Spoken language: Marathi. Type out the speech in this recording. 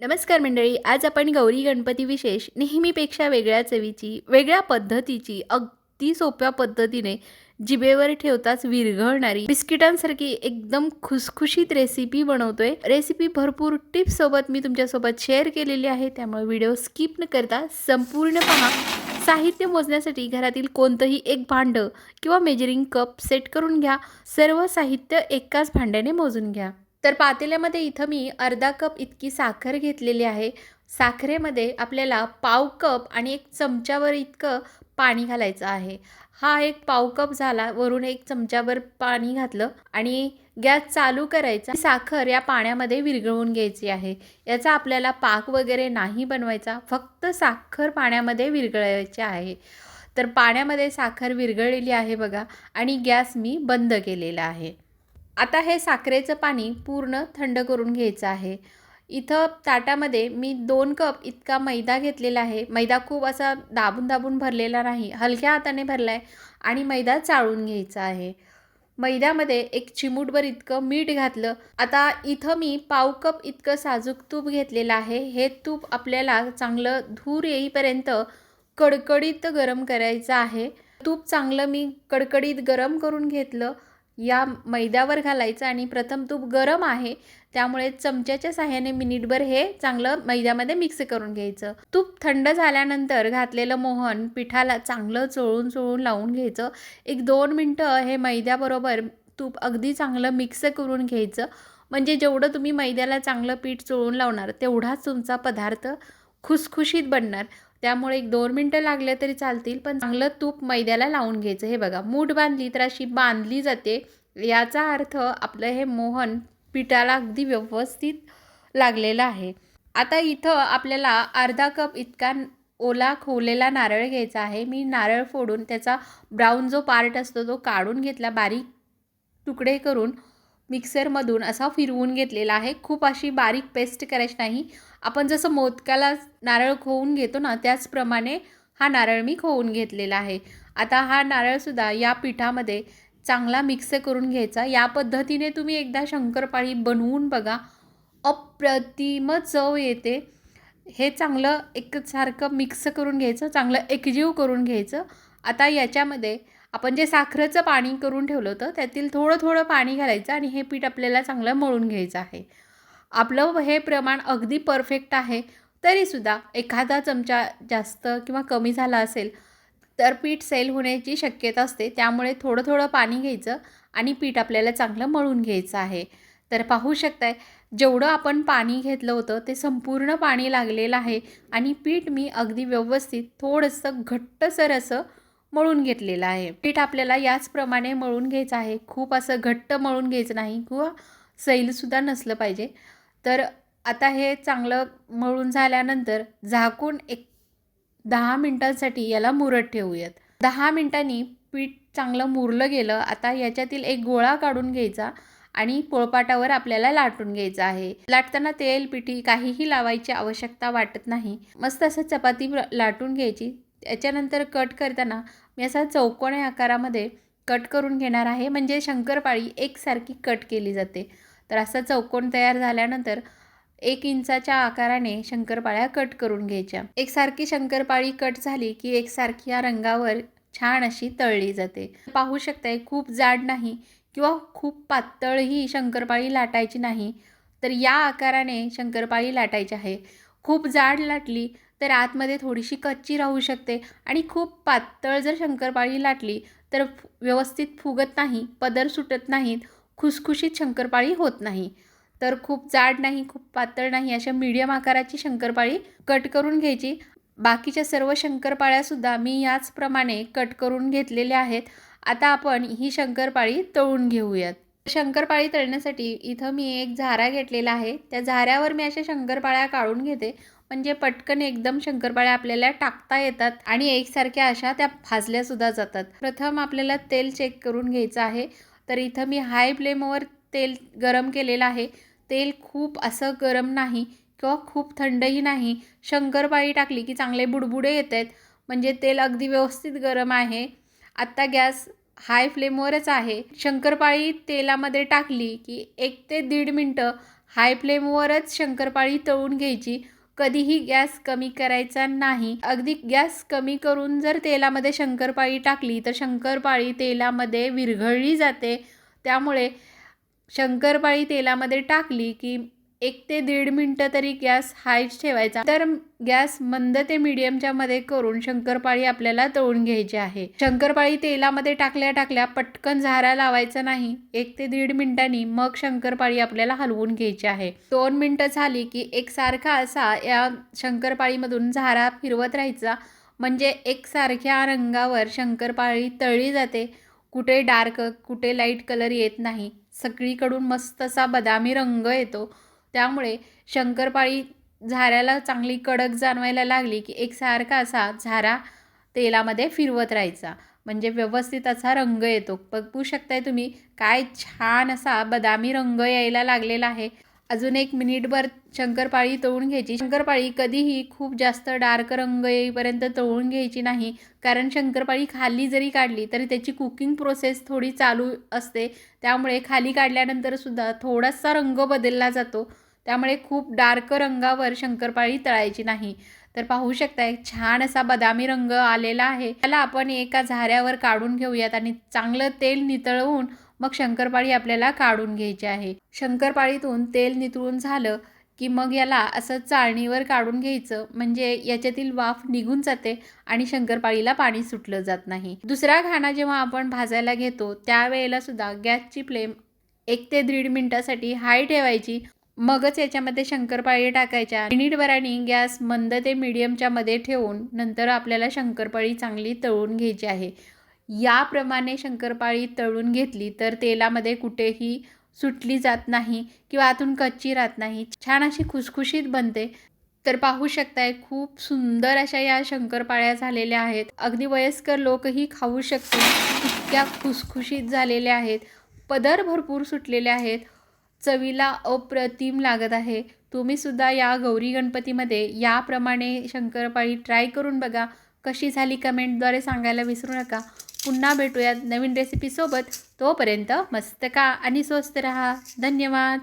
नमस्कार मंडळी आज आपण गौरी गणपती विशेष नेहमीपेक्षा वेगळ्या चवीची वेगळ्या पद्धतीची अगदी सोप्या पद्धतीने जिभेवर ठेवताच विरघळणारी बिस्किटांसारखी एकदम खुसखुशीत रेसिपी बनवतोय. रेसिपी भरपूर टिप्स सोबत मी तुमच्यासोबत शेअर केलेली आहे त्यामुळे व्हिडिओ स्किप न करता संपूर्ण पहा. साहित्य मोजण्यासाठी घरातील कोणतंही एक भांडं किंवा मेजरिंग कप सेट करून घ्या. सर्व साहित्य एकाच भांड्याने मोजून घ्या. तर पातेल्यामध्ये इथं मी अर्धा कप इतकी साखर घेतलेली आहे. साखरेमध्ये आपल्याला पाव कप आणि एक चमच्यावर इतकं पाणी घालायचं आहे. हा एक पाव कप झाला वरून एक चमच्यावर पाणी घातलं आणि गॅस चालू करायचा. साखर या पाण्यामध्ये विरघळवून घ्यायची आहे. याचा आपल्याला पाक वगैरे नाही बनवायचा फक्त साखर पाण्यामध्ये विरघळायची आहे. तर पाण्यामध्ये साखर विरघळलेली आहे बघा आणि गॅस मी बंद केलेला आहे. आता हे साखरेचं पाणी पूर्ण थंड करून घ्यायचं आहे. इथं ताटामध्ये मी दोन कप इतका मैदा घेतलेला आहे. मैदा खूप असा दाबून दाबून भरलेला नाही. हलक्या हाताने भरला आहे आणि मैदा चाळून घ्यायचा आहे. मैद्यामध्ये एक चिमूटभर इतकं मीठ घातलं. आता इथं मी पाव कप इतकं साजूक तूप घेतलेलं आहे. हे तूप आपल्याला चांगलं धूर येईपर्यंत कडकडीत गरम करायचं आहे. तूप चांगलं मी कडकडीत गरम करून घेतलं. या मैद्यावर घालायचं आणि प्रथम तूप गरम आहे त्यामुळे चमच्याच्या साह्याने मिनिटभर हे चांगलं मैद्यामध्ये मिक्स करून घ्यायचं. तूप थंड झाल्यानंतर घातलेलं मोहन पिठाला चांगलं चोळून चोळून लावून घ्यायचं. एक दोन मिनटं हे मैद्याबरोबर तूप अगदी चांगलं मिक्स करून घ्यायचं. म्हणजे जेवढं तुम्ही मैद्याला चांगलं पीठ चोळून लावणार तेवढाच तुमचा पदार्थ खुसखुशीत बनणार. त्यामुळे एक दोन मिनटं लागले तरी चालतील पण चांगलं तूप मैद्याला लावून घ्यायचं. हे बघा मूठ बांधली तर अशी बांधली जाते. याचा अर्थ आपलं हे मोहन पिठाला अगदी व्यवस्थित लागलेलं आहे. आता इथं आपल्याला अर्धा कप इतका ओला खोवलेला नारळ घ्यायचा आहे. मी नारळ फोडून त्याचा ब्राऊन जो पार्ट असतो तो काढून घेतला बारीक तुकडे करून मिक्सरमधून असा फिरवून घेतलेला आहे. खूप अशी बारीक पेस्ट करायची नाही. आपण जसं मोदकाला नारळ खोवून घेतो ना त्याचप्रमाणे हा नारळ मी खोवून घेतलेला आहे. आता हा नारळसुद्धा या पिठामध्ये चांगला मिक्स करून घ्यायचा. या पद्धतीने तुम्ही एकदा शंकरपाळी बनवून बघा. अप्रतिम चव येते. हे चांगलं एकसारखं मिक्स करून घ्यायचं चांगलं एकजीव करून घ्यायचं. आता याच्यामध्ये आपण जे साखरेचं पाणी करून ठेवलं होतं त्यातील थोडं थोडं पाणी घालायचं आणि हे पीठ आपल्याला चांगलं मळून घ्यायचं आहे. आपलं हे प्रमाण अगदी परफेक्ट आहे तरीसुद्धा एखादा चमचा जास्त किंवा कमी झाला असेल तर पीठ सेल होण्याची शक्यता असते. त्यामुळे थोडं थोडं पाणी घ्यायचं आणि पीठ आपल्याला चांगलं मळून घ्यायचं आहे. तर पाहू शकताय जेवढं आपण पाणी घेतलं होतं ते संपूर्ण पाणी लागलेलं आहे आणि पीठ मी अगदी व्यवस्थित थोडंसं घट्टसर असं मळून घेतलेलं आहे. पीठ आपल्याला याचप्रमाणे मळून घ्यायचं आहे. खूप असं घट्ट मळून घ्यायचं नाही किंवा सैलसुद्धा नसलं पाहिजे. तर आता हे चांगलं मळून झाल्यानंतर झाकून एक दहा मिनटांसाठी याला मुरत ठेवूयात. दहा मिनटांनी पीठ चांगलं मुरलं गेलं आता याच्यातील एक गोळा काढून घ्यायचा आणि पोळपाटावर आपल्याला लाटून घ्यायचं आहे. लाटताना तेल पिठी काहीही लावायची आवश्यकता वाटत नाही. मस्त असं चपाती लाटून घ्यायची. त्याच्यानंतर कट करताना मी असा चौकोने आकारामध्ये कट करून घेणार आहे. म्हणजे शंकरपाळी एकसारखी कट केली जाते. तर असा चौकोन तयार झाल्यानंतर एक इंचाच्या आकाराने शंकरपाळ्या कट करून घ्यायच्या. एकसारखी शंकरपाळी कट झाली की एकसारखी या रंगावर छान अशी तळली जाते. पाहू शकताय खूप जाड नाही किंवा खूप पातळही शंकरपाळी लाटायची नाही. तर या आकाराने शंकरपाळी लाटायची आहे. खूप जाड लाटली तर आतमध्ये थोडीशी कच्ची राहू शकते. आणि खूप पातळ जर शंकरपाळी लाटली तर व्यवस्थित फुगत नाही पदर सुटत नाहीत खुसखुशीत शंकरपाळी होत नाही. तर खूप जाड नाही खूप पातळ नाही अशा मीडियम आकाराची शंकरपाळी कट करून घ्यायची. बाकीच्या सर्व शंकरपाळ्यासुद्धा मी याचप्रमाणे कट करून घेतलेल्या आहेत. आता आपण ही शंकरपाळी तळून घेऊयात. शंकरपाळी तळण्यासाठी इथं मी एक झारा घेतलेला आहे. त्या झाऱ्यावर मी अशा शंकरपाळ्या काढून घेते. म्हणजे पटकन एकदम शंकरपाळ्या आपल्याला टाकता येतात आणि एकसारख्या अशा त्या भाजल्यासुद्धा जातात. प्रथम आपल्याला तेल चेक करून घ्यायचं आहे. तर इथं मी हाय फ्लेमवर तेल गरम केलेलं आहे. तेल खूप असं गरम नाही किंवा खूप थंडही नाही. शंकरपाळी टाकली की चांगले बुडबुडे येत आहेत म्हणजे तेल अगदी व्यवस्थित गरम आहे. आत्ता गॅस हाय फ्लेमवरच आहे. शंकरपाळी तेलामध्ये टाकली की एक ते दीड मिनटं हाय फ्लेमवरच शंकरपाळी तळून घ्यायची. कधीही गॅस कमी करायचा नाही. अगदी गॅस कमी करून जर तेलामध्ये शंकरपाळी टाकली तर शंकरपाळी तेलामध्ये विरघळली जाते. त्यामुळे शंकरपाळी तेलामध्ये टाकली की एक ते दीड मिनटं तरी गॅस हायच ठेवायचा. तर गॅस मंद ते मिडियमच्या मध्ये करून शंकरपाळी आपल्याला तळून घ्यायची आहे. शंकरपाळी तेलामध्ये टाकल्या टाकल्या पटकन झारा लावायचा नाही. एक ते दीड मिनिटांनी मग शंकरपाळी आपल्याला हलवून घ्यायची आहे. दोन मिनटं झाली की एकसारखा असा या शंकरपाळीमधून झारा फिरवत राहायचा. म्हणजे एकसारख्या रंगावर शंकरपाळी तळली जाते. कुठे डार्क कुठे लाइट कलर येत नाही. सगळीकडून मस्त असा बदामी रंग येतो. त्यामुळे शंकरपाळी झाऱ्याला चांगली कडक जाणवायला लागली की एकसारखा असा झारा तेलामध्ये फिरवत राहायचा. म्हणजे व्यवस्थित असा रंग येतो. बघू शकताय तुम्ही काय छान असा बदामी रंग यायला लागलेला आहे. अजून एक मिनिटभर शंकरपाळी तळून घ्यायची. शंकरपाळी कधीही खूप जास्त डार्क रंग येईपर्यंत तळून घ्यायची नाही. कारण शंकरपाळी खाली जरी काढली तरी त्याची कुकिंग प्रोसेस थोडी चालू असते. त्यामुळे खाली काढल्यानंतर सुद्धा थोडासा रंग बदलला जातो. त्यामुळे खूप डार्क रंगावर शंकरपाळी तळायची नाही. तर पाहू शकता एक छान असा बदामी रंग आलेला आहे. त्याला आपण एका झाऱ्यावर काढून घेऊयात आणि चांगलं तेल नितळवून मग शंकरपाळी आपल्याला काढून घ्यायची आहे. शंकरपाळीतून तेल नितळून झालं की मग याला असं चाळणीवर काढून घ्यायचं. म्हणजे याच्यातील वाफ निघून जाते आणि शंकरपाळीला पाणी सुटलं जात नाही. दुसरा घाणा जेव्हा आपण भाजायला घेतो त्यावेळेला सुद्धा गॅसची फ्लेम एक ते दीड मिनिटासाठी हाय ठेवायची. मगच याच्यामध्ये शंकरपाळी टाकायच्या. मिनिटभराने गॅस मंद ते मिडियमच्या मध्ये ठेवून नंतर आपल्याला शंकरपाळी चांगली तळून घ्यायची आहे. याप्रमाणे शंकरपाळी तळून घेतली तर तेलामध्ये कुठेही सुटली जात नाही किंवा आतून कच्ची राहत नाही. छान अशी खुसखुशीत बनते. तर पाहू शकताय खूप सुंदर अशा या शंकरपाळ्या झालेल्या आहेत. अगदी वयस्कर लोकही खाऊ शकतील. इतक्या खुसखुशीत झालेल्या आहेत. पदर भरपूर सुटलेले आहेत. चवीला अप्रतिम लागत आहे. तुम्ही सुद्धा या गौरी गणपतीमध्ये याप्रमाणे शंकरपाळी ट्राय करून बघा. कशी झाली कमेंटद्वारे सांगायला विसरू नका. पुन्हा भेटूयात नवीन रेसिपीसोबत तोपर्यंत मस्त का आणि स्वस्त रहा. धन्यवाद.